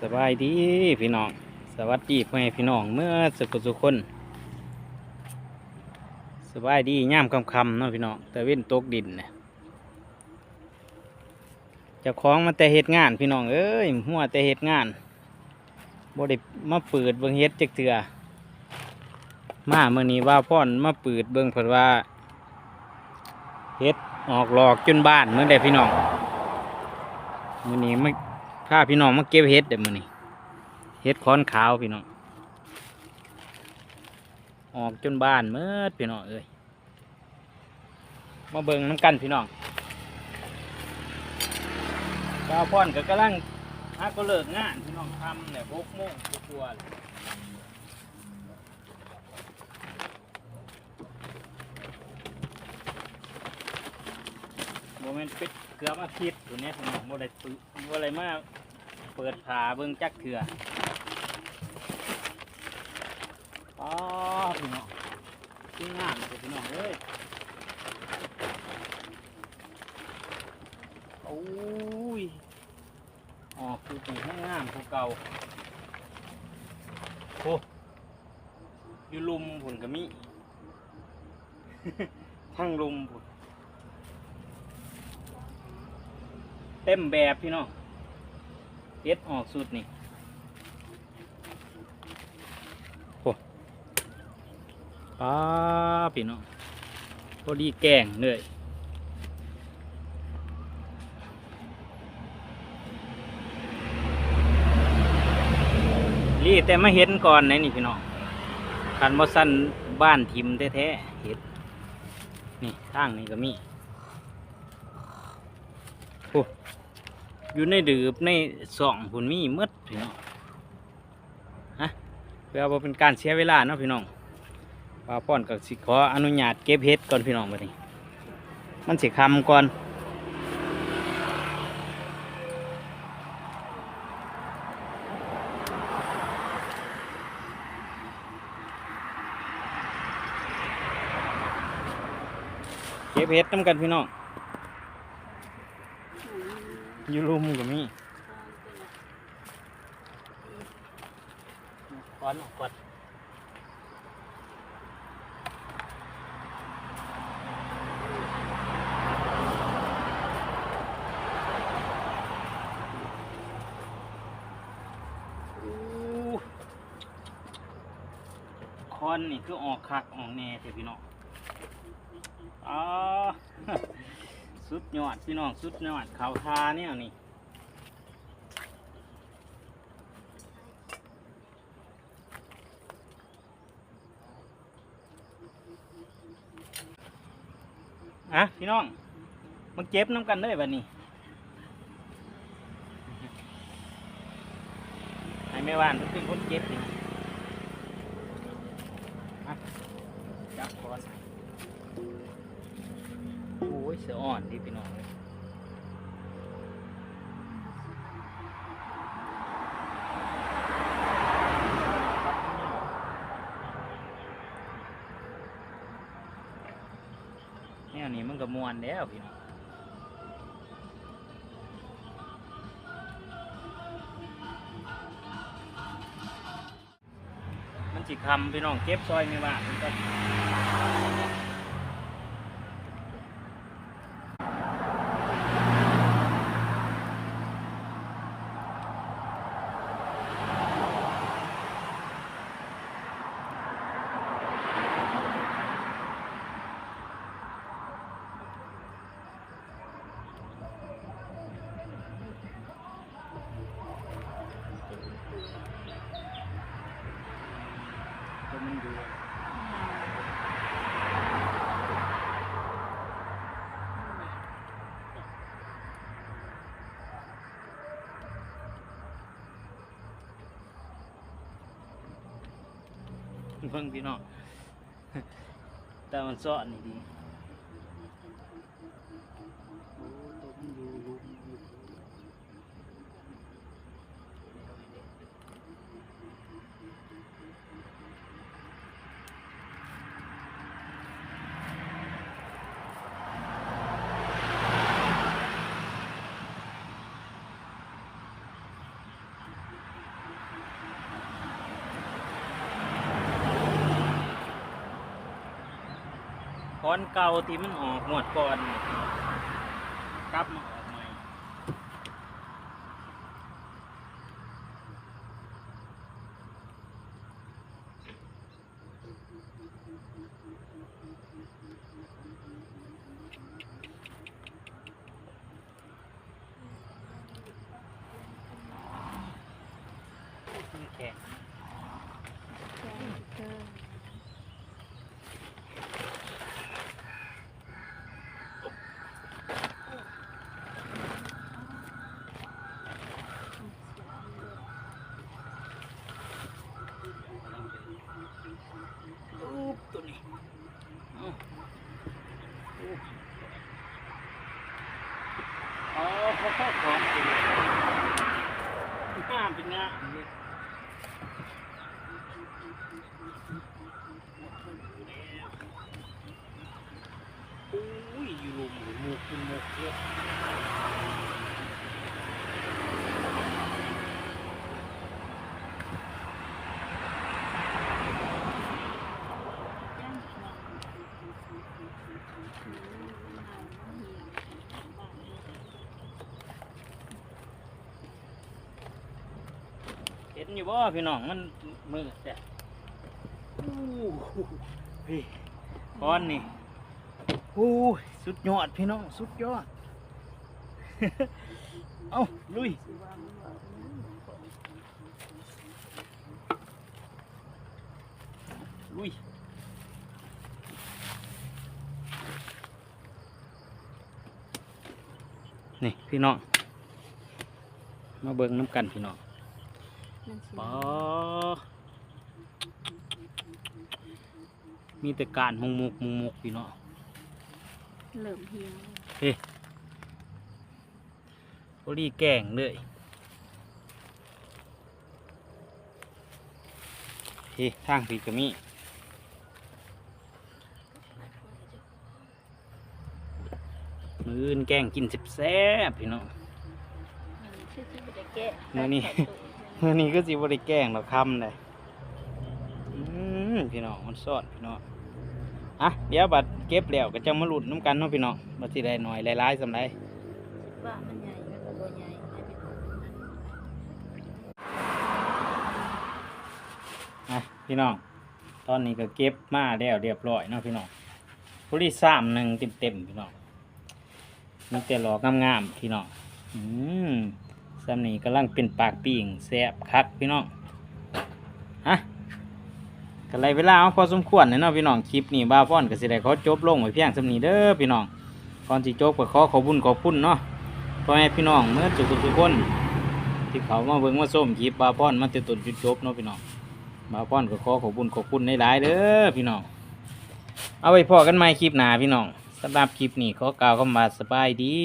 สบายดีพี่น้อง สวัสดีพ่อแม่พี่น้องเมื่อสุขสุขคน สบายดีย่ามคำคำเนาะพี่น้องแต่เว้นตกดินเนี่ยจะคล้องมาแต่เหตุงานพี่น้องเอ้ยหัวแต่เหตุงานบด้มาเปิดเบิ่งเฮ็ดจักเถื่อมาเมื่อนี้ว่าพ่อนมาเปิดเบิ่งเพิ่นว่าเฮ็ดออกหลอกจนบ้านเมื่อใดพี่น้องมื่อนี้ไม่าพาพี่น้องมาเก็บเฮ็ดเด้อมื่อนี้เฮ็ดค้อนขาวพี่น้อง ออกจนบ้านเมื่อพี่น้องเอ้ย มาเบิ่งน้ำกันพี่น้องดาวพ่อนก็กำลังฮักก็เลิกงานพี่น้องทำเนี่ยหกโมงกลัวาๆเลยโมเมนต์ปิดเกือบอาทิตย์อยู่เนี่ยพี่น้องโมได้ตื่นโมอะไรมาก เปิดผาเบิ่งจักเถื่ออ๋อพี่น้องที่งานเลยพี่น้องเอ้ยโอ้ยอ๋อคือเป็นห้างงามคือเก่าโอ้อยู่ลุมผุนกะมิ ทั้งลุมผุนเต็มแบบพี่น้อง เอ็ดออกสุดนี่โอ้ป้าพี่น้องพอดีแกงเลยรีแต่มาเห็นก่อนไหนนี่พี่น้องคันบ่สั้นบ้านทิมแท้ๆเห็ดนี่ทางนี้ก็มีอ อยู่ในดืบในสองผุนมีมืดพี่น้องฮะเพื่อว่าเป็นการเสียเวลาเนาะพี่น้องป้าป้อนกับสิขออนุญาตเก็บเห็ดก่อนพี่น้องบัดนี้มันสิคำก่อนเก็บเห็ดน้ำกันพี่น้อง อยู่รุมก็มีก้อนกก่อนอู้คอนนี่คือออกคักออกแน่เถอะพี่น้องอ๋อ สุดยอดพี่น้องสุดยอดเขาทาเนี่ยนี่อะพี่น้องมาเก็บน้ำกันเลยวันนี้ให้แม่ว่านเพิ่นเป็นคนเก็บนี่ ยเสืออ่อนดิพี่น้องเลยแนวนี้มันก็มวนแล้วพี่น้องมันจิคำพี่น้องเก็บซอยไม่ว่ามันก็ มันอยู่เพิ่งพี่น้องแต่มันซ่อนนี่ดีโอ้ตัวมันอยู่รูมอยู่ พ ค้อนเก่าที่มันออกหมดก่อนกลับมาออกใหม่แข็ง รูปตัวนี้เอารูปอ๋อเข้าของตัวนี้งามเป็นงามเลยอุ้ยอยู่หลุมอยู่มุกอยู่มุกเยอะ นอยู่บ่พี่น้องมันมืดแต่อู้พี่ก้อนนี่อู้สุดยอดพี่น้องสุดยอด เอาลุยลุยนี่พี่น้องมาเบิ่งน้ำกันพี่น้อง ปอมีแต่การหงมุกมุงมุกพี่น้องเหลิมเฮียงเฮ้โอรีแกงเลยเฮ้ทางพี่ก็มีมืออื่นแกงกินแซ่บๆพี่น้องชื่อชื่อบุตรแกะมื้อนี้ มื่อนี้ก็สิบริแกล้งเราคำเลยอืมพี่น้องมันสอดพี่น้องอะเดี๋ยวบัดเก็บแล้วก็จะมาหลุดน้ำกันเนาะพี่น้องบัดสิได้หน่อยหลายๆสำไรว่ามันใหญ่มันก็บ่ใหญ่ให้เป็นของมันอะพี่น้องตอนนี้ก็เก็บมาแล้วเรียบร้อยเนาะพี่น้องบริสามหนึ่งเต็มๆพี่น้องมีแต่หลอกงามๆพี่น้องอืม ซ้ำนี้กำลังเป็นปากปิ่งแซ่บคักพี่น้องฮะกันไรเวลาเอาพอสมควรเนาะพี่น้องคลิปนี้บ้าพ่อนก็สิได้ขอจบลงไว้เพียงสำนี้เด้อพี่น้องก่อนสิจบก็ขอขอบุญขอบคุณเนาะพ่อแม่พี่น้องเมื่อจุกทุกคน ที่เขามาเบิ่งมาส้มคลิปบ้าพ่อนมาติดตุนจุดจบเนาะพี่น้องมาพ่อนก็ขอขอบุญขอบคุณในหลายๆเด้อพี่น้องเอาไว้พอกันใหม่คลิปหน้าพี่น้องสำหรับคลิปนี้ขอกล่าวคำว่าสบายดี